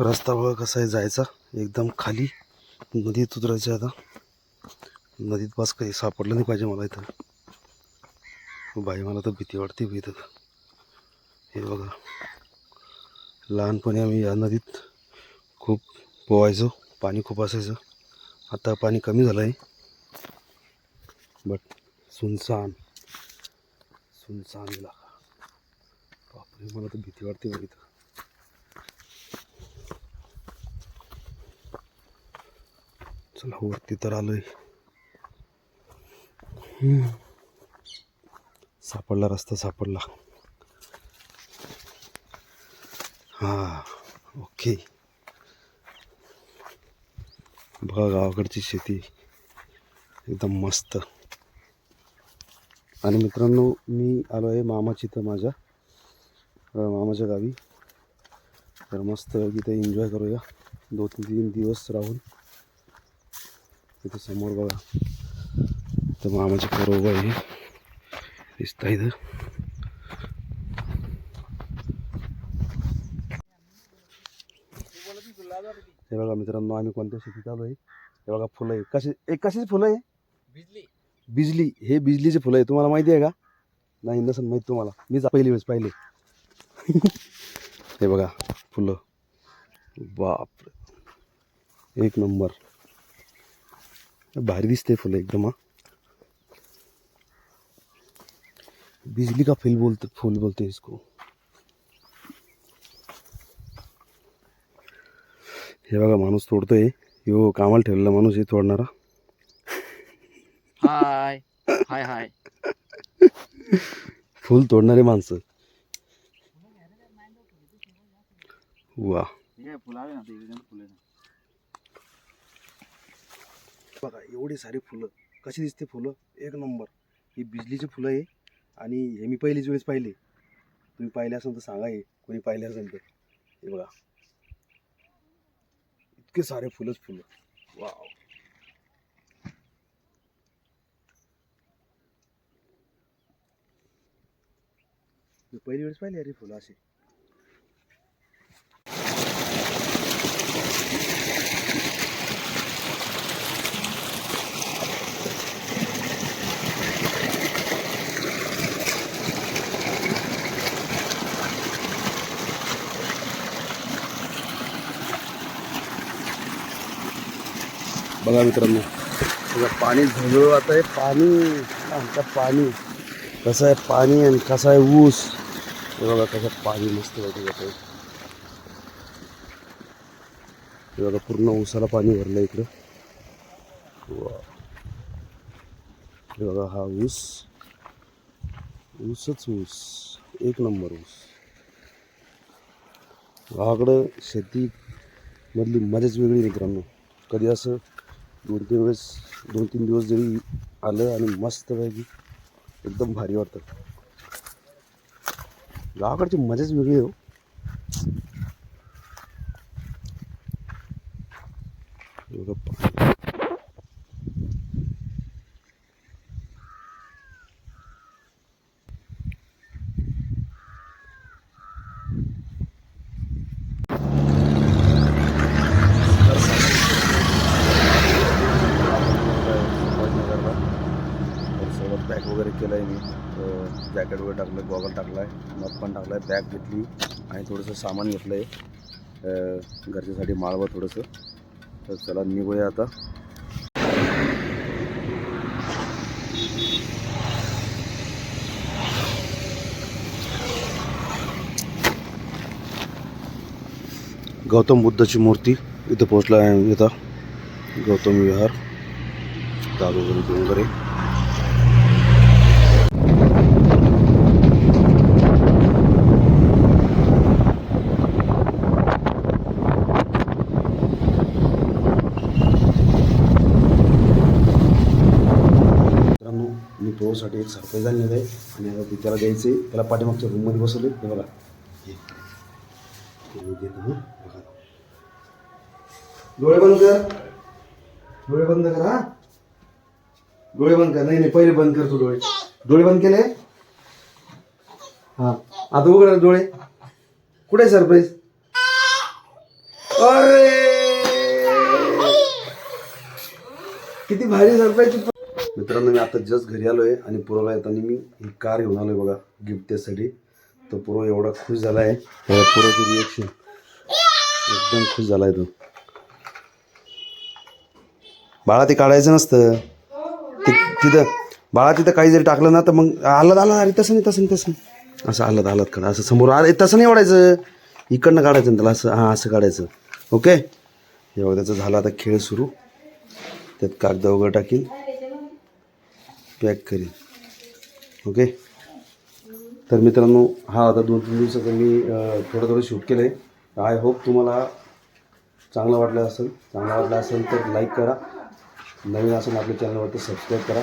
रस्ता बघा कसा आहे जायचा. एकदम खाली नदीत उतरायचं आता. नदीत पास काही सापडलं नाही पाहिजे मला इथं. बाई मला तर भीती वाटते बी इथं. हे बघा. लहानपणी आम्ही या नदीत खूप पोवायचो पाणी खूप असायचं. आता पाणी कमी झालं आहे बट सुनसान. सुनसान इलाका. बापरे मला तर भीती वाटते बघ इथं. चला वरती तर आलोय. सापडला रस्ता सापडला. हा ओके. बघा गावाकडची शेती. एकदम मस्त. आणि मित्रांनो मी आलो आहे मामाची इथं माझ्या मामाच्या गावी. तर मस्त इथे एन्जॉय करूया. दोन तीन दिवस राहून. इथे समोर बघा. तर मामाचे उभं आहे. दिसता इथं. हे बघा मित्रांनो आम्ही कोणत्या शेतीत आलो आहे? हे बघा फुलं आहे. कशी एक कशाची फुलं आहे? बिजली. बिजली. हे बिजलीचे फुलं आहे. तुम्हाला माहिती आहे का? नाही नसेल माहिती तुम्हाला. मीच पहिली वेळेस पाहिले. हे बघा फुलं. बाप एक नंबर. भारी दिसते फुलं एकदम हा. बिजली का फूल बोलते फूल बोलते हैं इसको. हे बघा माणूस तोडतोय. यो कामाला ठेवलेला माणूस आहे तोडणारा. हाय हाय हाय. फुल तोडणारे माणसं. वा. हे फुलावे ना ते फुले ना बघा एवढी सारी फुलं. कशी दिसते फुलं? एक नंबर. ही बिजलीची फुलं आहे आणि हे मी पहिलीच वेळेस पाहिले. तुम्ही पाहिले असेल तर सांगा हे. कोणी पाहिले असेल तर. हे बघा. इतके सारे फुलंच फुलं. वा पहिली वेळेस पाहिले अरे फुलं असे. बघा मित्रांनो. बघा पाणी झुळझुळ आता आहे पाणी आमचं पाणी. कसं आहे पाणी आणि कसं आहे ऊस? हे बघा कसं पाणी मस्त वाटत जातं हे बघा पूर्ण ऊसाला पाणी भरलं इकडं. हे बघा हा ऊस. ऊसच ऊस. एक नंबर ऊस. गावाकडं शेती मधली मजाच वेगळी मित्रांनो. कधी असं दोन तीन वेळेस दोन तीन दिवस जरी आलं आणि मस्तपैकी एकदम भारी वाटतं. गावाकडची मजाच वेगळी हो. हे बघा पाणी. संभाजीनगरला तर सगळं पॅक वगैरे केलं आहे मी जॅकेट वगैरे टाकलं गॉगल टाकला आहे मग पण टाकला आहे बॅग घेतली आणि थोडंसं सामान घेतलं आहे घरच्यासाठी माळवं थोडंसं. तर चला निघूया आता. गौतम बुद्धाची मूर्ती इथं पोहोचला आहे. इथं गौतम विहार. दादोगरी डोंगरे दोसाठी एक सरप्राईज आणलेलं आहे. आणि आता त्याला द्यायचं आहे. त्याला पाठीमागच्या रूममध्ये बसवले हे बघा. डोळे बंद कर. डोळे बंद करा डोळे बंद कर. नाही नाही पहिले बंद कर तू डोळे. डोळे बंद केले? हा. आता उघड डोळे. कुठे सरप्राईज अरे! किती भारी सरप्राईज मित्रांनो मी आता जस्ट घरी आलो आहे आणि पुराला येताना मी ही कार घेऊन आलो आहे बघा गिफ्ट त्यासाठी तो पूर्व एवढा खुश झाला आहे पुरवची रिएक्शन एकदम खुश झाला आहे तो. बाळा ते काढायचं नसतं. ते तिथं बाळा तिथं काही जरी टाकलं ना तर मग आलं आलं अरे तसं नाही तसं नाही तसं नाही. असं आलं आलं काढा असं समोर आलं तसं नाही ओढायचं. इकडनं काढायचं ना त्याला असं हां असं काढायचं. ओके? एवढं त्याचं झालं आता खेळ सुरू. त्यात कागद वगैरे टाकील. पॅक करीन. ओके तर मित्रांनो हा आता दोन तीन दिवसाचं मी थोडं थोडं शूट केलं आहे आय होप तुम्हाला चांगलं वाटलं असेल. चांगलं वाटलं असेल तर लाईक करा. नवीन असेल आपल्या चॅनलवरती सबस्क्राईब करा.